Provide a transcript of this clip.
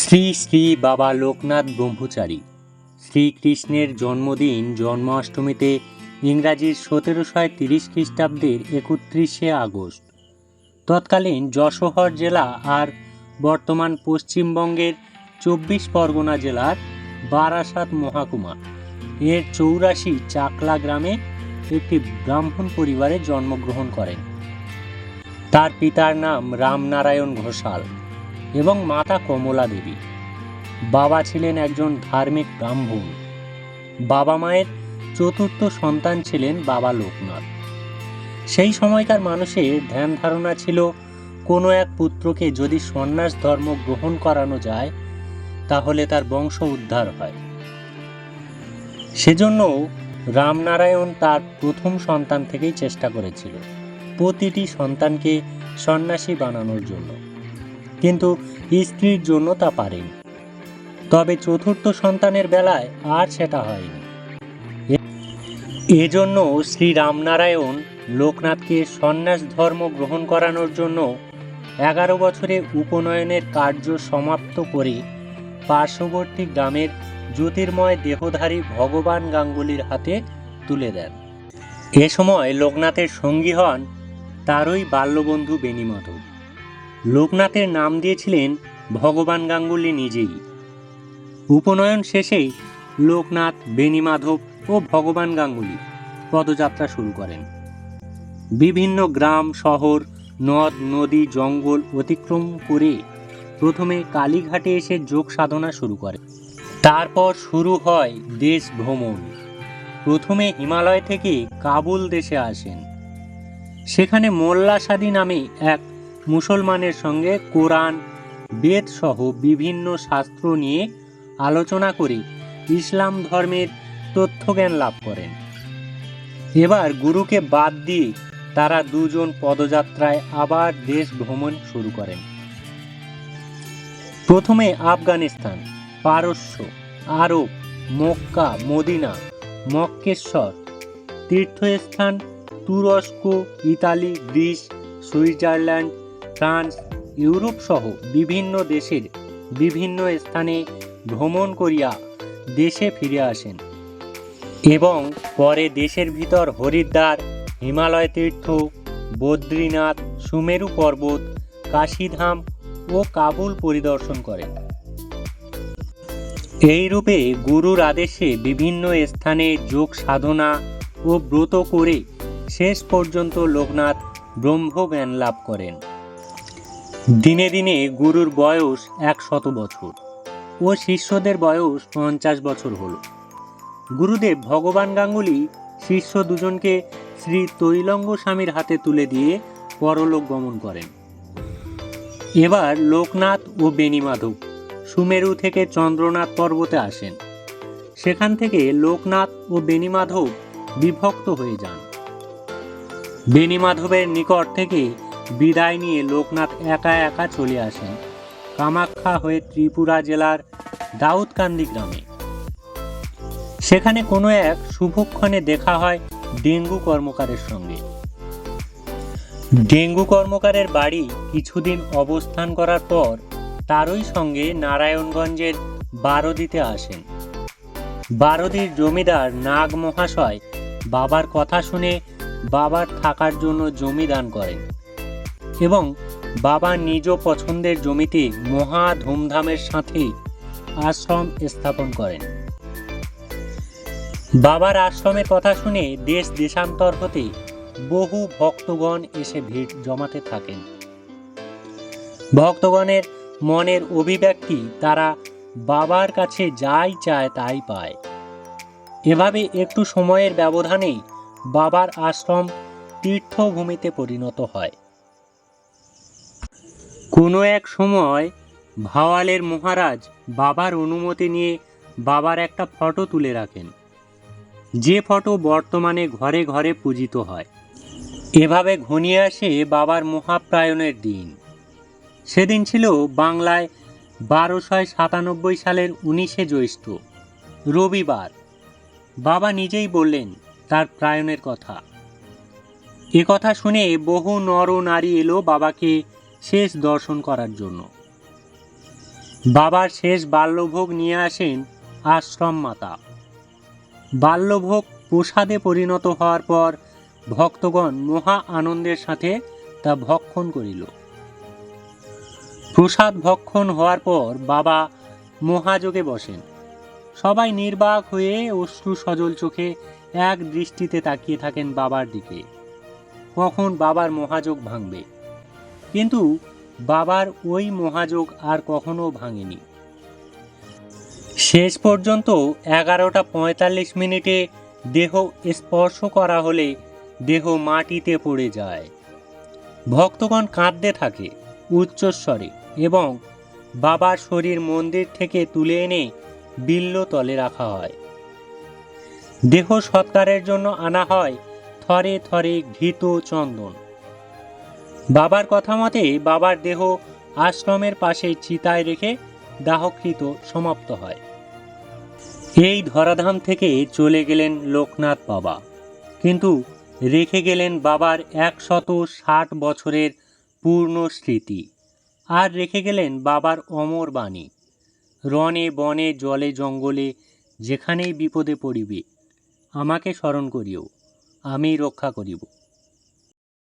শ্রী শ্রী বাবা লোকনাথ ব্রহ্মচারী। শ্রীকৃষ্ণের জন্মদিন জন্মাষ্টমীতে ইংরাজির সতেরোশো তিরিশ খ্রিস্টাব্দের একত্রিশে আগস্ট। তৎকালীন যশোহর জেলা আর বর্তমান পশ্চিমবঙ্গের চব্বিশ পরগনা জেলার বারাসাত মহাকুমা। এর চৌরাশি চাকলা গ্রামে একটি ব্রাহ্মণ পরিবারে জন্মগ্রহণ করেন। তার পিতার নাম রামনারায়ণ ঘোষাল। এবং মাতা কমলা দেবী। বাবা ছিলেন একজন ধার্মিক ব্রাহ্মণ। বাবা মায়ের চতুর্থ সন্তান ছিলেন বাবা লোকনাথ। সেই সময়কার মানুষের ধ্যান ধারণা ছিল, কোনো এক পুত্রকে যদি সন্ন্যাস ধর্ম গ্রহণ করানো যায়, তাহলে তার বংশ উদ্ধার হয়। সেজন্য রামনারায়ণ তার প্রথম সন্তান থেকেই চেষ্টা করেছিল প্রতিটি সন্তানকে সন্ন্যাসী বানানোর জন্য। কিন্তু স্ত্রীর জন্য তা পারেনি। তবে চতুর্থ সন্তানের বেলায় আর সেটা হয়নি। এজন্য শ্রী রামনারায়ণ লোকনাথকে সন্ন্যাস ধর্ম গ্রহণ করানোর জন্য এগারো বছরে উপনয়নের কার্য সমাপ্ত করে পার্শ্ববর্তী গ্রামের জ্যোতির্ময় দেহধারী ভগবান গাঙ্গুলির হাতে তুলে দেন। এ সময় লোকনাথের সঙ্গী হন তারই বাল্যবন্ধু বেণীমাধব। লোকনাথের নাম দিয়েছিলেন ভগবান গাঙ্গুলি নিজেই। উপনয়ন শেষেই লোকনাথ, বেণীমাধব ও ভগবান গাঙ্গুলি পদযাত্রা শুরু করেন। বিভিন্ন গ্রাম, শহর, নদ, নদী, জঙ্গল অতিক্রম করে প্রথমে কালীঘাটে এসে যোগ সাধনা শুরু করে। তারপর শুরু হয় দেশ ভ্রমণ। প্রথমে হিমালয় থেকে কাবুল দেশে আসেন। সেখানে মোল্লা সাদি নামে এক মুসলমানের সঙ্গে কোরআন বেদ সহ বিভিন্ন শাস্ত্র নিয়ে আলোচনা করে ইসলাম ধর্মের তথ্যজ্ঞান লাভ করেন। এবার গুরুকে বাদ দিয়ে তারা দুজন পদযাত্রায় আবার দেশ ভ্রমণ শুরু করেন। প্রথমে আফগানিস্তান, পারস্য, আরব, মক্কা, মদিনা, মক্কেশ্বর, তীর্থস্থান তুরস্ক, Italy, Greece, Switzerland France Europe সহ বিভিন্ন দেশের বিভিন্ন স্থানে ভ্রমণ করিয়া দেশে ফিরে আসেন এবং পরে দেশের ভিতর হরিদ্বার, হিমালয় তীর্থ, বদ্রীনাথ, সুমেরু পর্বত, কাশীধাম ও কাবুল পরিদর্শন করেন। এই রূপে গুরুর আদেশে বিভিন্ন স্থানে যোগ সাধনা ও ব্রত করে শেষ পর্যন্ত লোকনাথ ব্রহ্মজ্ঞান লাভ করেন। দিনে দিনে গুরুর বয়স এক শত বছর ও শিষ্যদের বয়স পঞ্চাশ বছর হল। গুরুদেব ভগবান গাঙ্গুলি শিষ্য দুজনকে শ্রী তৈলঙ্গ স্বামীর হাতে তুলে দিয়ে পরলোক গমন করেন। এবার লোকনাথ ও বেণীমাধব সুমেরু থেকে চন্দ্রনাথ পর্বতে আসেন। সেখান থেকে লোকনাথ ও বেণীমাধব বিভক্ত হয়ে যান। বেণীমাধবের নিকট থেকে বিদায় নিয়ে লোকনাথ একা একা চলে আসেন। কামাখ্যা হয়ে ত্রিপুরা জেলার দাউদকান্দি গ্রামে। সেখানে কোনো এক শুভক্ষণে দেখা হয় ডেঙ্গু কর্মকারের সঙ্গে। ডেঙ্গু কর্মকারের বাড়ি কিছুদিন অবস্থান করার পর তারই সঙ্গে নারায়ণগঞ্জের বারদিতে আসেন। বারদির জমিদার নাগ মহাশয় বাবার কথা শুনে বাবার থাকার জন্য জমি দান করেন। এবং বাবা নিজ পছন্দের জমিতে মহা ধুমধামের সাথে আশ্রম স্থাপন করেন। বাবার আশ্রমের কথা শুনে দেশ দেশান্তর হতে বহু ভক্তগণ এসে ভিড় জমাতে থাকেন। ভক্তগণের মনের অভিব্যক্তি তারা বাবার কাছে যাই চায় তাই পায়। এভাবে একটু সময়ের ব্যবধানেই বাবার আশ্রম তীর্থভূমিতে পরিণত হয়। কোনো এক সময় ভাওয়ালের মহারাজ বাবার অনুমতি নিয়ে বাবার একটা ফটো তুলে রাখেন। যে ফটো বর্তমানে ঘরে ঘরে পূজিত হয়। এভাবে ঘনিয়ে আসে বাবার মহাপ্রায়ণের দিন। সেদিন ছিল বাংলায় বারোশো সাতানব্বই সালের উনিশে জ্যৈষ্ঠ, রবিবার। বাবা নিজেই বললেন তার প্রায়ণের কথা। এ কথা শুনে বহু নর নারী এলো বাবাকে শেষ দর্শন করার জন্য। বাবার শেষ বাল্যভোগ নিয়ে আসেন আশ্রম মাতা। বাল্যভোগ প্রসাদে পরিণত হওয়ার পর ভক্তগণ মহা আনন্দের সাথে তা ভক্ষণ করিল। প্রসাদ ভক্ষণ হওয়ার পর বাবা মহাযোগে বসেন। সবাই নির্বাক হয়ে অশ্রু সজল চোখে এক দৃষ্টিতে তাকিয়ে থাকেন বাবার দিকে। কখন বাবার মহাযোগ ভাঙবে? কিন্তু বাবার ওই মহাযোগ আর কখনো ভাঙেনি। শেষ পর্যন্ত এগারোটা পঁয়তাল্লিশ মিনিটে দেহ স্পর্শ করা হলে দেহ মাটিতে পড়ে যায়। ভক্তগণ কাঁদতে থাকে উচ্চস্বরে এবং বাবার শরীর মন্দির থেকে তুলে এনে বিল্ল তলে রাখা হয়। দেহ সৎকারের জন্য আনা হয় থরে থরে ঘৃত চন্দন। বাবার কথা মতে বাবার দেহ আশ্রমের পাশে চিতায় রেখে দাহকৃত সমাপ্ত হয়। এই ধরাধাম থেকে চলে গেলেন লোকনাথ বাবা। কিন্তু রেখে গেলেন বাবার একশত ষাট বছরের পূর্ণ স্মৃতি। আর রেখে গেলেন বাবার অমর বাণী। রনে বনে জলে জঙ্গলে যেখানেই বিপদে পড়িবে, আমাকে স্মরণ করিও, আমি রক্ষা করিব।